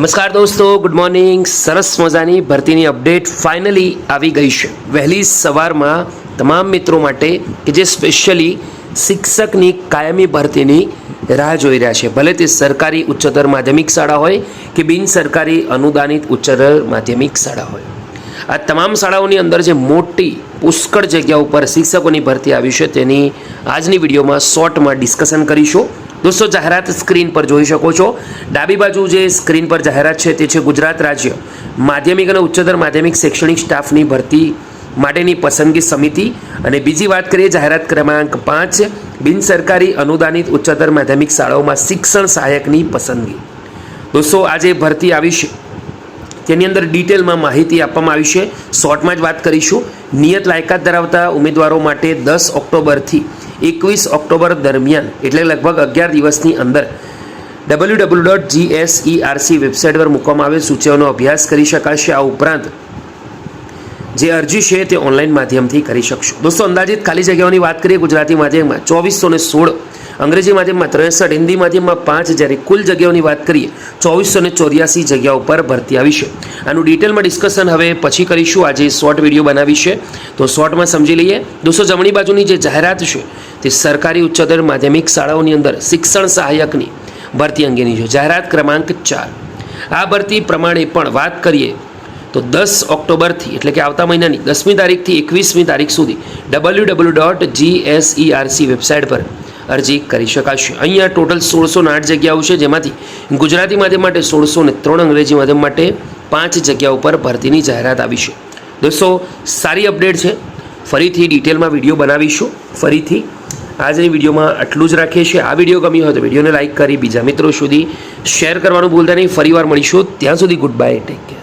નમસ્કાર દોસ્તો good morning સરસ મજાની ભરતીની અપડેટ ફાઇનલી આવી ગઈ છે. વહેલી સવારમાં તમામ મિત્રો માટે કે જે સ્પેશિયલી શિક્ષકની કાયમી ભરતીની રાહ જોઈ રહ્યા છે. ભલે તે સરકારી ઉચ્ચતર માધ્યમિક શાળા હોય કે બિન સરકારી અનુદાનિત ઉચ્ચતર માધ્યમિક શાળા હોય. આ તમામ શાળાઓની અંદર જે મોટી પુષ્કળ જગ્યા ઉપર શિક્ષકોની ભરતી આવી છે તેની આજની વિડીયોમાં શોર્ટમાં ડિસ્કશન કરીશું. દોસ્તો, જાહેરાત સ્ક્રીન પર જોઈ શકો છો. ડાબી બાજુ જે સ્ક્રીન પર જાહેરાત છે તે છે ગુજરાત રાજ્ય. માધ્યમિક અને ઉચ્ચતર માધ્યમિક શૈક્ષણિક સ્ટાફની ભરતી માટેની પસંદગી સમિતિ. અને બીજી વાત કરીએ, જાહેરાત ક્રમાંક પાંચ બિનસરકારી અનુદાનિત ઉચ્ચતર માધ્યમિક શાળાઓમાં શિક્ષણ સહાયકની પસંદગી. દોસ્તો આજે ભરતી આવી છે, તેની અંદર ડિટેલમાં માહિતી આપવામાં આવી છે. શોર્ટમાં જ વાત કરીશું. નિયત લાયકાત ધરાવતા ઉમેદવારો માટે દસ ઓક્ટોબરથી એકવીસ ઓક્ટોબર દરમિયાન, એટલે લગભગ અગિયાર દિવસની અંદર, W W dot GSERC website પર મૂકવામાં આવેલ સૂચનાઓનો અભ્યાસ કરી શકાશે. આ ઉપરાંત, જે અરજી છે તે ઓનલાઈન માધ્યમથી કરી શકશો. દોસ્તો, અંદાજિત ખાલી જગ્યાઓની વાત કરીએ, ગુજરાતી માધ્યમમાં ચોવીસો ને સોળ અંગ્રેજી માધ્યમમાં ત્રેસઠ હિન્દી માધ્યમમાં પાંચ જ્યારે કુલ જગ્યાઓની વાત કરીએ, ચોવીસો ને ચોર્યાસી જગ્યા ઉપર ભરતી આવી છે. આનું ડિટેલમાં ડિસ્કશન હવે પછી કરીશું. આજે શોર્ટ વીડિયો બનાવી છે. તો શોર્ટમાં સમજી લઈએ. દોસ્તો, જમણી બાજુની જે જાહેરાત છે, તે સરકારી ઉચ્ચતર માધ્યમિક શાળાઓની અંદર શિક્ષણ સહાયકની ભરતી અંગેની છે. જાહેરાત ક્રમાંક ચાર. આ ભરતી પ્રમાણે પણ વાત કરીએ, તો દસ ઓક્ટોબરથી, એટલે કે આવતા મહિનાની દસમી તારીખથી એકવીસમી તારીખ સુધી W W dot GSERC website પર અરજી કરી શકાશે. અહીંયા ટોટલ સોળસો આઠ જગ્યાઓ છે, જેમાંથી ગુજરાતી માધ્યમ માટે સોળસો ને ત્રણ, અંગ્રેજી માધ્યમ માટે પાંચ જગ્યા ઉપર ભરતીની જાહેરાત આવી છે. દોસ્તો, સારી અપડેટ છે. ફરીથી ડિટેલમાં વીડિયો બનાવીશું. ફરીથી આજની વિડીયોમાં આટલું જ રાખીએ છીએ. આ વીડિયો ગમ્યો હોય તો વિડીયોને લાઇક કરી, બીજા મિત્રો સુધી શેર કરવાનું ભૂલતા નહીં. ફરીવાર મળીશું. ત્યાં સુધી ગુડ બાય ટેક કેર.